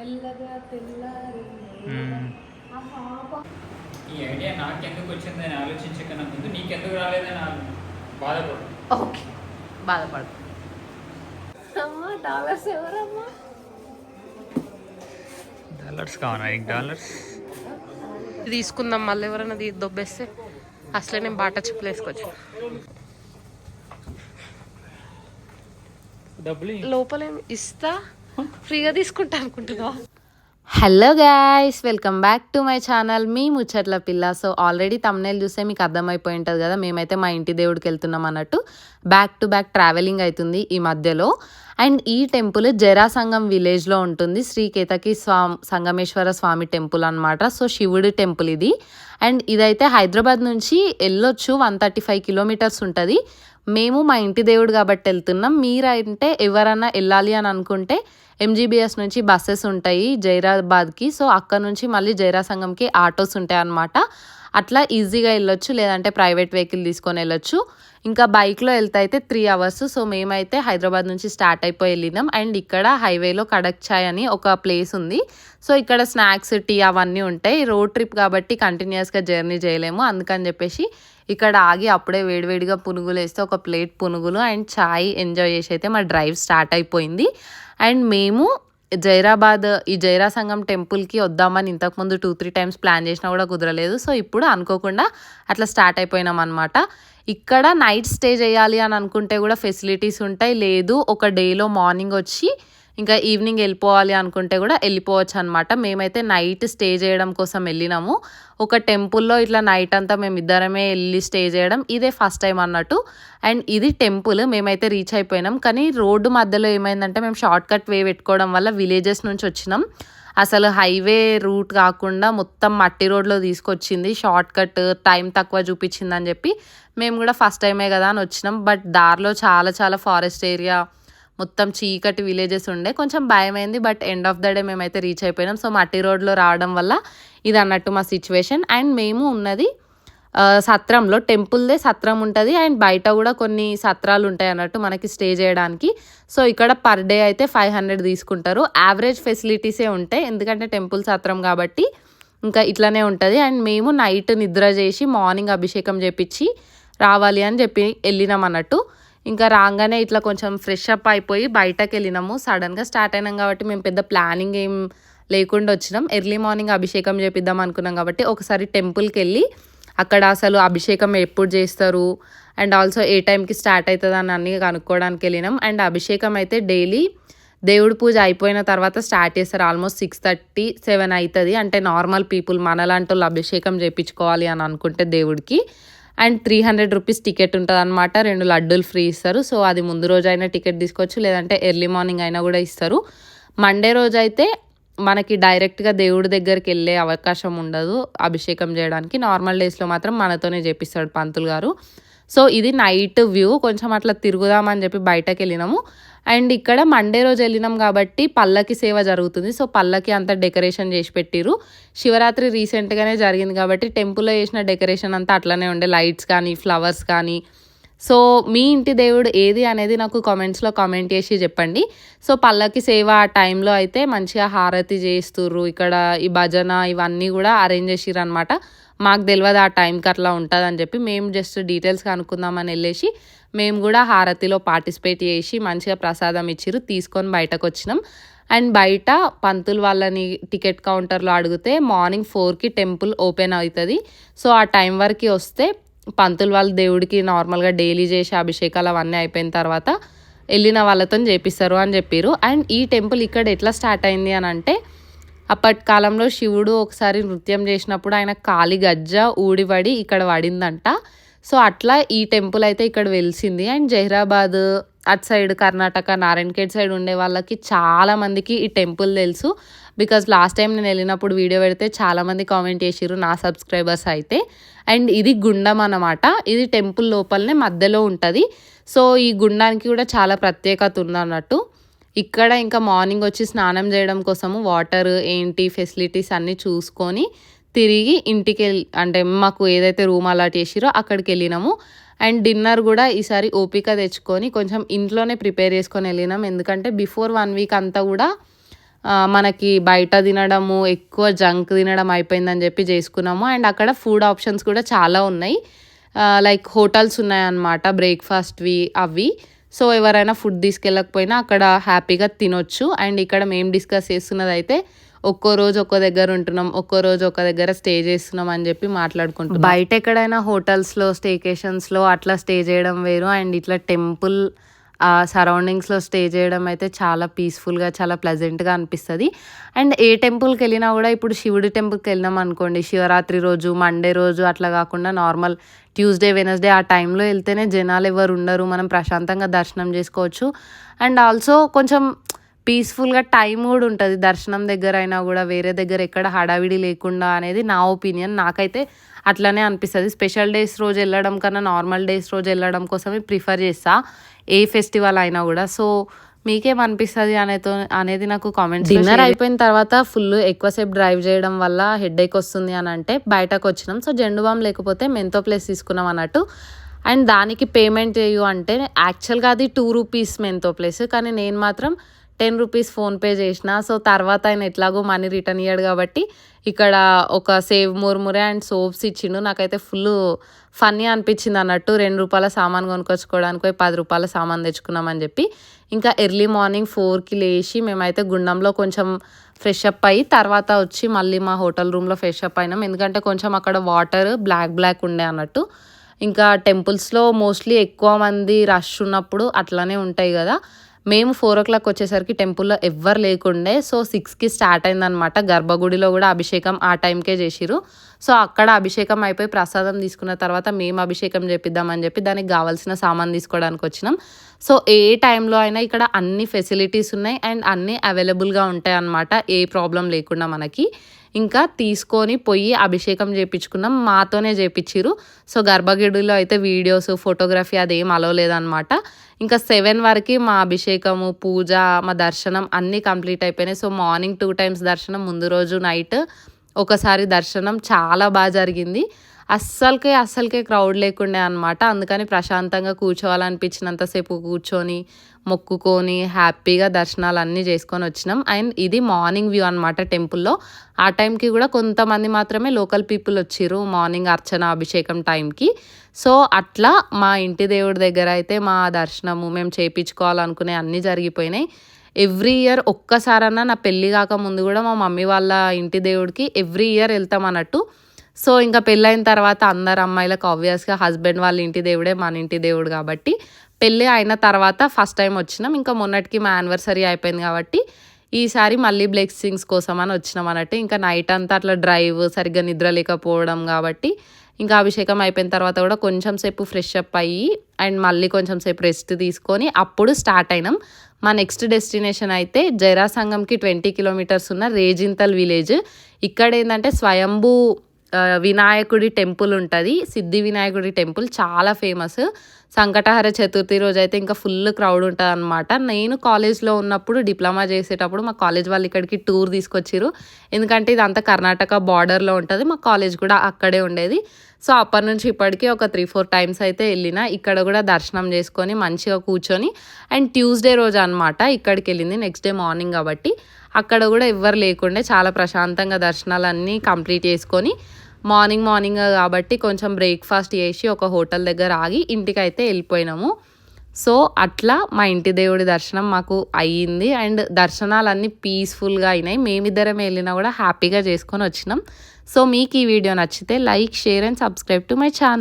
మెల్లగా తెల్లారి ఈ ఐడియా నాకెందుకు వచ్చిందని ఆలోచించకన్నా ముందు నీకెందుకు రాలేదని బాధపడు. ఓకే బాధపడు. అమ్మా డాలర్స్ ఎవరమ్మా? డాలర్స్ కావాలా? నీకు డాలర్స్? తీసుకుందాం మళ్ళీ ఎవరైనా దొబ్బేస్తే. అసలే నేను బాట చెప్పులు వేసుకోవచ్చు డబ్బులు లోపలేం ఇస్తా. ఫ్రీగా తీసుకుంటా అనుకుంటున్నావా? Hello guys welcome back to my channel. మీ ముచ్చట్ల పిల్ల. సో ఆల్రెడీ తమ్నేల్ చూస్తే మీకు అర్థమైపోయి ఉంటుంది కదా మేమైతే మా ఇంటి దేవుడికి వెళ్తున్నాం అన్నట్టు. బ్యాక్ టు బ్యాక్ ట్రావెలింగ్ అవుతుంది ఈ మధ్యలో. అండ్ ఈ టెంపుల్ జరాసంగం విలేజ్లో ఉంటుంది. శ్రీ కేతకి స్వా సంగమేశ్వర స్వామి టెంపుల్ అన్నమాట. సో శివుడి టెంపుల్ ఇది. అండ్ ఇదైతే హైదరాబాద్ నుంచి వెళ్ళొచ్చు. వన్ థర్టీ ఫైవ్ కిలోమీటర్స్ ఉంటుంది. మేము మా ఇంటి దేవుడు కాబట్టి వెళ్తున్నాం. మీరంటే ఎవరన్నా వెళ్ళాలి అని అనుకుంటే ఎంజీబీఎస్ నుంచి బస్సెస్ ఉంటాయి జైరాబాద్కి. సో అక్కడ నుంచి మళ్ళీ జైరాసంగంకి ఆటోస్ ఉంటాయి అన్నమాట అట్లా ఈజీగా వెళ్ళొచ్చు లేదంటే ప్రైవేట్ వెహికల్ తీసుకొని వెళ్ళొచ్చు. ఇంకా బైక్లో వెళ్తే అయితే త్రీ అవర్స్ సో మేమైతే హైదరాబాద్ నుంచి స్టార్ట్ అయిపోయి వెళ్ళినాం. అండ్ ఇక్కడ హైవేలో కడక్ చాయ్ అని ఒక ప్లేస్ ఉంది. సో ఇక్కడ స్నాక్స్ టీ అవన్నీ ఉంటాయి. రోడ్ ట్రిప్ కాబట్టి కంటిన్యూస్గా జర్నీ చేయలేము. అందుకని చెప్పేసి ఇక్కడ ఆగి అప్పుడే వేడివేడిగా పునుగులు వేస్తే ఒక ప్లేట్ పునుగులు అండ్ చాయ్ ఎంజాయ్ చేసి అయితే మా డ్రైవ్ స్టార్ట్ అయిపోయింది. అండ్ మేము జైరాబాద్ ఈ జైరా సంఘం టెంపుల్కి వద్దామని ఇంతకుముందు టూ త్రీ టైమ్స్ ప్లాన్ చేసినా కూడా కుదరలేదు. సో ఇప్పుడు అనుకోకుండా అట్లా స్టార్ట్ అయిపోయినాం అనమాట ఇక్కడ నైట్ స్టే చేయాలి అని అనుకుంటే కూడా ఫెసిలిటీస్ ఉంటాయి. లేదు ఒక డేలో మార్నింగ్ వచ్చి ఇంకా ఈవినింగ్ వెళ్ళిపోవాలి అనుకుంటే కూడా వెళ్ళిపోవచ్చు అనమాట మేమైతే నైట్ స్టే చేయడం కోసం వెళ్ళినాము. ఒక టెంపుల్లో ఇట్లా నైట్ అంతా మేము ఇద్దరమే వెళ్ళి స్టే చేయడం ఇదే ఫస్ట్ టైం అన్నట్టు. అండ్ ఇది టెంపుల్ మేమైతే రీచ్ అయిపోయినాం. కానీ రోడ్డు మధ్యలో ఏమైందంటే మేము షార్ట్ కట్ వే పెట్టుకోవడం వల్ల విలేజెస్ నుంచి వచ్చినాం. అసలు హైవే రూట్ కాకుండా మొత్తం మట్టి రోడ్లో తీసుకొచ్చింది. షార్ట్ కట్ టైం తక్కువ చూపించిందని చెప్పి మేము కూడా ఫస్ట్ టైమే కదా అని వచ్చినాం. బట్ దారిలో చాలా చాలా ఫారెస్ట్ ఏరియా మొత్తం చీకటి విలేజెస్ ఉండే. కొంచెం భయమైంది but end of the day మేమైతే రీచ్ అయిపోయినాం. సో మట్టి రోడ్లో రావడం వల్ల ఇది అన్నట్టు మా సిచ్యువేషన్ అండ్ మేము ఉన్నది సత్రంలో. టెంపుల్దే సత్రం ఉంటుంది. అండ్ బయట కూడా కొన్ని సత్రాలు ఉంటాయి అన్నట్టు మనకి స్టే చేయడానికి. సో ఇక్కడ పర్ డే అయితే ఫైవ్ హండ్రెడ్ తీసుకుంటారు. యావరేజ్ ఫెసిలిటీసే ఉంటాయి. ఎందుకంటే టెంపుల్ సత్రం కాబట్టి ఇంకా ఇట్లానే ఉంటుంది. అండ్ మేము నైట్ నిద్ర చేసి మార్నింగ్ అభిషేకం చేపించి రావాలి అని చెప్పి వెళ్ళినాం అన్నట్టు. ఇంకా రాగానే ఇట్లా కొంచెం ఫ్రెష్ అప్ అయిపోయి బయటకు వెళ్ళినాము. సడన్గా స్టార్ట్ అయినాం కాబట్టి మేము పెద్ద ప్లానింగ్ ఏం లేకుండా వచ్చినాం. ఎర్లీ మార్నింగ్ అభిషేకం చేపిద్దాం అనుకున్నాం కాబట్టి ఒకసారి టెంపుల్కి వెళ్ళి అక్కడ అసలు అభిషేకం ఎప్పుడు చేస్తారు? అండ్ ఆల్సో ఏ టైంకి స్టార్ట్ అవుతుంది అని అన్ని కనుక్కోవడానికి వెళ్ళినాం. అండ్ అభిషేకం అయితే డైలీ దేవుడి పూజ అయిపోయిన తర్వాత స్టార్ట్ చేస్తారు. ఆల్మోస్ట్ సిక్స్ థర్టీ సెవెన్ అవుతుంది. అంటే నార్మల్ పీపుల్ మనలాంటి వాళ్ళు అభిషేకం చేయించుకోవాలి అని అనుకుంటే దేవుడికి. And three hundred rupees ticket ఉంటుంది అనమాట రెండు లడ్డూలు ఫ్రీ ఇస్తారు. సో అది ముందు రోజు అయినా టికెట్ తీసుకోవచ్చు. లేదంటే ఎర్లీ మార్నింగ్ అయినా కూడా ఇస్తారు. మండే రోజు అయితే మనకి డైరెక్ట్గా దేవుడి దగ్గరికి వెళ్ళే అవకాశం ఉండదు అభిషేకం చేయడానికి. నార్మల్ డేస్లో మాత్రం మనతోనే చేపిస్తాడు పంతులు గారు. సో ఇది నైట్ వ్యూ కొంచెం అట్లా తిరుగుదామని చెప్పి బయటకు వెళ్ళినాము అండ్ ఇక్కడ మండే రోజు వెళ్ళినాం కాబట్టి పల్లకి సేవ జరుగుతుంది. సో పల్లకి అంతా డెకరేషన్ చేసి పెట్టిరు శివరాత్రి రీసెంట్గానే జరిగింది కాబట్టి టెంపుల్లో చేసిన డెకరేషన్ అంతా అట్లనే ఉండే. లైట్స్ కానీ ఫ్లవర్స్ కానీ సో మీ ఇంటి దేవుడు ఏది అనేది నాకు కామెంట్స్లో కామెంట్ చేసి చెప్పండి. సో పల్లకి సేవ ఆ టైంలో అయితే మంచిగా హారతి చేస్తుర్రు ఇక్కడ ఈ భజన ఇవన్నీ కూడా అరేంజ్ చేసిర్రు అనమాట మాకు తెలియదు ఆ టైంకి అట్లా ఉంటుంది అని చెప్పి మేము జస్ట్ డీటెయిల్స్ కనుక్కుందామని వెళ్ళేసి మేము కూడా హారతిలో పార్టిసిపేట్ చేసి మంచిగా ప్రసాదం ఇచ్చిర్రు. తీసుకొని బయటకు వచ్చినాం. అండ్ బయట పంతులు వాళ్ళని టికెట్ కౌంటర్లో అడిగితే మార్నింగ్ ఫోర్కి టెంపుల్ ఓపెన్ అవుతుంది. సో ఆ టైం వరకు వస్తే పంతులు వాళ్ళు దేవుడికి నార్మల్గా డైలీ చేసే అభిషేకాలు అవన్నీ అయిపోయిన తర్వాత వెళ్ళిన వాళ్ళతో చేపిస్తారు అని చెప్పారు అండ్ ఈ టెంపుల్ ఇక్కడ ఎట్లా స్టార్ట్ అయింది అని అంటే అప్పటి కాలంలో శివుడు ఒకసారి నృత్యం చేసినప్పుడు ఆయన కాలి గజ్జ ఊడిపడి ఇక్కడ పడిందంట. సో అట్లా ఈ టెంపుల్ అయితే ఇక్కడ వెలిసింది. అండ్ జహీరాబాద్ అటు సైడ్ కర్ణాటక నారాయణఖేడ్ సైడ్ ఉండే వాళ్ళకి చాలామందికి ఈ టెంపుల్ తెలుసు. బికాజ్ లాస్ట్ టైం నేను వెళ్ళినప్పుడు వీడియో పెడితే చాలామంది కామెంట్ చేసిర్రు నా సబ్స్క్రైబర్స్ అయితే. అండ్ ఇది గుండం అనమాట ఇది టెంపుల్ లోపలనే మధ్యలో ఉంటుంది. సో ఈ గుండానికి కూడా చాలా ప్రత్యేకత ఉందన్నట్టు ఇక్కడ ఇంకా మార్నింగ్ వచ్చి స్నానం చేయడం కోసము వాటర్ ఏంటి ఫెసిలిటీస్ అన్నీ చూసుకొని తిరిగి ఇంటికి వెళ్ళి అంటే మాకు ఏదైతే రూమ్ అలాట్ చేసిరో అక్కడికి వెళ్ళినాము. అండ్ డిన్నర్ కూడా ఈసారి ఓపిక తెచ్చుకొని కొంచెం ఇంట్లోనే ప్రిపేర్ చేసుకొని వెళ్ళినాం. ఎందుకంటే బిఫోర్ వన్ వీక్ అంతా కూడా మనకి బయట తినడము ఎక్కువ జంక్ తినడం అయిపోయిందని చెప్పి చేసుకున్నాము. అండ్ అక్కడ ఫుడ్ ఆప్షన్స్ కూడా చాలా ఉన్నాయి. లైక్ హోటల్స్ ఉన్నాయన్నమాట బ్రేక్ఫాస్ట్వి అవి. సో ఎవరైనా ఫుడ్ తీసుకెళ్ళకపోయినా అక్కడ హ్యాపీగా తినొచ్చు. అండ్ ఇక్కడ మేము డిస్కస్ చేస్తున్నది అయితే ఒక్కో రోజు ఒక్కో దగ్గర ఉంటున్నాం ఒక్కో రోజు ఒక దగ్గర స్టే చేస్తున్నాం అని చెప్పి మాట్లాడుకుంటున్నాం. బయట ఎక్కడైనా హోటల్స్లో స్టేకేషన్స్లో అట్లా స్టే చేయడం వేరు. అండ్ ఇట్లా టెంపుల్ ఆ సరౌండింగ్స్లో స్టే చేయడం అయితే చాలా పీస్ఫుల్గా చాలా ప్లెజెంట్గా అనిపిస్తుంది. అండ్ ఏ టెంపుల్కి వెళ్ళినా కూడా ఇప్పుడు శివుడి టెంపుల్కి వెళ్ళినాం అనుకోండి శివరాత్రి రోజు మండే రోజు అట్లా కాకుండా నార్మల్ ట్యూస్డే వెనస్డే ఆ టైంలో వెళ్తేనే జనాలు ఎవరు ఉండరు. మనం ప్రశాంతంగా దర్శనం చేసుకోవచ్చు. అండ్ ఆల్సో కొంచెం పీస్ఫుల్గా టైం కూడా ఉంటుంది. దర్శనం దగ్గర అయినా కూడా వేరే దగ్గర ఎక్కడ హడావిడి లేకుండా అనేది నా ఒపీనియన్. నాకైతే అట్లనే అనిపిస్తుంది. స్పెషల్ డేస్ రోజు వెళ్ళడం కన్నా నార్మల్ డేస్ రోజు వెళ్ళడం కోసమే ప్రిఫర్ చేస్తా. ఏ ఫెస్టివల్ అయినా కూడా. సో మీకేమనిపిస్తుంది అనేతో అనేది నాకు కామెంట్ డిన్నర్ అయిపోయిన తర్వాత ఫుల్ ఎక్కువసేపు డ్రైవ్ చేయడం వల్ల హెడ్ ఏక్ వస్తుంది అని అంటే బయటకు వచ్చినాం. సో జెండు బామ్ లేకపోతే మెంతో ప్లేస్ తీసుకున్నాం అన్నట్టు. అండ్ దానికి పేమెంట్ చేయు అంటే యాక్చువల్గా అది టూ రూపీస్ మెంతో ప్లేస్. కానీ నేను మాత్రం టెన్ రూపీస్ ఫోన్పే చేసిన సో తర్వాత ఆయన ఎట్లాగో మనీ రిటర్న్ ఇయ్యాడు కాబట్టి ఇక్కడ ఒక సేవ్ మురుమురే అండ్ సోప్స్ ఇచ్చిండు. నాకైతే ఫుల్ ఫన్నీ అనిపించింది అన్నట్టు రెండు రూపాయల సామాన్ కొనుక్కొచ్చుకోవడానికి పోయి పది రూపాయల సామాన్ తెచ్చుకున్నామని చెప్పి. ఇంకా ఎర్లీ మార్నింగ్ ఫోర్కి లేచి మేమైతే గుండంలో కొంచెం ఫ్రెష్ అప్ అయ్యి తర్వాత వచ్చి మళ్ళీ మా హోటల్ రూమ్లో ఫ్రెష్ అప్ అయినాం. ఎందుకంటే కొంచెం అక్కడ వాటర్ బ్లాక్ బ్లాక్ ఉండే అన్నట్టు. ఇంకా టెంపుల్స్లో మోస్ట్లీ ఎక్కువ మంది రష్ ఉన్నప్పుడు అట్లానే ఉంటాయి కదా. మేము ఫోర్ ఓ క్లాక్ వచ్చేసరికి టెంపుల్లో ఎవ్వరు లేకుండే. సో సిక్స్కి స్టార్ట్ అయిందనమాట గర్భగుడిలో కూడా అభిషేకం ఆ టైంకే చేసిరు సో అక్కడ అభిషేకం అయిపోయి ప్రసాదం తీసుకున్న తర్వాత మేము అభిషేకం చేపిద్దామని చెప్పి దానికి కావాల్సిన సామాన్ తీసుకోవడానికి వచ్చినాం. సో ఏ టైంలో అయినా ఇక్కడ అన్ని ఫెసిలిటీస్ ఉన్నాయి. అండ్ అన్నీ అవైలబుల్గా ఉంటాయి అన్నమాట ఏ ప్రాబ్లం లేకుండా మనకి. ఇంకా తీసుకొని పోయి అభిషేకం చేయించుకున్నాం మాతోనే చేయించారు సో గర్భగిడిలో అయితే వీడియోస్ ఫోటోగ్రఫీ అదేం అలవ్ లేదనమాట ఇంకా సెవెన్ వరకు మా అభిషేకము పూజ మా దర్శనం అన్నీ కంప్లీట్ అయిపోయినాయి. సో మార్నింగ్ టూ టైమ్స్ దర్శనం ముందు రోజు నైట్ ఒకసారి దర్శనం చాలా బాగా జరిగింది. అస్సలకే అస్సలకే క్రౌడ్ లేకుండే అనమాట అందుకని ప్రశాంతంగా కూర్చోవాలనిపించినంతసేపు కూర్చొని మొక్కుకొని హ్యాపీగా దర్శనాలు అన్నీ చేసుకొని వచ్చినాం. అండ్ ఇది మార్నింగ్ వ్యూ అనమాట టెంపుల్లో ఆ టైంకి కూడా కొంతమంది మాత్రమే లోకల్ పీపుల్ వచ్చిర్రు మార్నింగ్ అర్చన అభిషేకం టైంకి సో అట్లా మా ఇంటి దేవుడి దగ్గర అయితే మా దర్శనము మేము చేయించుకోవాలనుకునే అన్నీ జరిగిపోయినాయి. ఎవ్రీ ఇయర్ ఒక్కసారన్నా నా పెళ్ళి కాక ముందు కూడా మా మమ్మీ వాళ్ళ ఇంటి దేవుడికి ఎవ్రీ ఇయర్ వెళ్తాం అన్నట్టు. సో ఇంకా పెళ్ళైన తర్వాత అందరు అమ్మాయిలకు ఆబ్వియస్గా హస్బెండ్ వాళ్ళ ఇంటి దేవుడే మన ఇంటి దేవుడు కాబట్టి పెళ్ళి అయిన తర్వాత ఫస్ట్ టైం వచ్చినాం. ఇంకా మొన్నటికి మా యానివర్సరీ అయిపోయింది కాబట్టి ఈసారి మళ్ళీ బ్లెస్సింగ్స్ కోసం అని వచ్చినాం అన్నట్టు. ఇంకా నైట్ అంతా అట్లా డ్రైవ్ సరిగ్గా నిద్ర లేకపోవడం కాబట్టి ఇంకా అభిషేకం అయిపోయిన తర్వాత కూడా కొంచెం సేపు ఫ్రెష్ అప్ అయ్యి అండ్ మళ్ళీ కొంచెం సేపు రెస్ట్ తీసుకొని అప్పుడు స్టార్ట్ అయినాం. మా నెక్స్ట్ డెస్టినేషన్ అయితే జైరాసంగంకి ట్వంటీ కిలోమీటర్స్ ఉన్న రేజింతల్ విలేజ్ ఇక్కడ ఏంటంటే స్వయంభూ వినాయకుడి టెంపుల్ ఉంటుంది. సిద్ధి వినాయకుడి టెంపుల్ చాలా ఫేమస్. సంకటహర చతుర్థి రోజు అయితే ఇంకా ఫుల్ క్రౌడ్ ఉంటుంది అనమాట నేను కాలేజ్లో ఉన్నప్పుడు డిప్లొమా చేసేటప్పుడు మా కాలేజ్ వాళ్ళు ఇక్కడికి టూర్ తీసుకొచ్చారు ఎందుకంటే ఇది అంతా కర్ణాటక బార్డర్లో ఉంటుంది. మా కాలేజ్ కూడా అక్కడే ఉండేది. సో అప్పటి నుంచి ఇప్పటికీ ఒక త్రీ ఫోర్ టైమ్స్ అయితే వెళ్ళిన ఇక్కడ కూడా దర్శనం చేసుకొని మంచిగా కూర్చొని అండ్ ట్యూస్డే రోజు అనమాట ఇక్కడికి వెళ్ళింది. నెక్స్ట్ డే మార్నింగ్ కాబట్టి అక్కడ కూడా ఎవ్వరు లేకుండే చాలా ప్రశాంతంగా దర్శనాలన్నీ కంప్లీట్ చేసుకొని మార్నింగ్ మార్నింగ్ కాబట్టి కొంచెం బ్రేక్ఫాస్ట్ చేసి ఒక హోటల్ దగ్గర ఆగి ఇంటికి అయితే వెళ్ళిపోయినాము. సో అట్లా మా ఇంటి దేవుడి దర్శనం మాకు అయ్యింది. అండ్ దర్శనాలన్నీ పీస్ఫుల్గా అయినాయి. మేమిద్దరం వెళ్ళినా కూడా హ్యాపీగా చేసుకొని వచ్చినాం. సో మీకు ఈ వీడియో నచ్చితే like share and subscribe to my channel.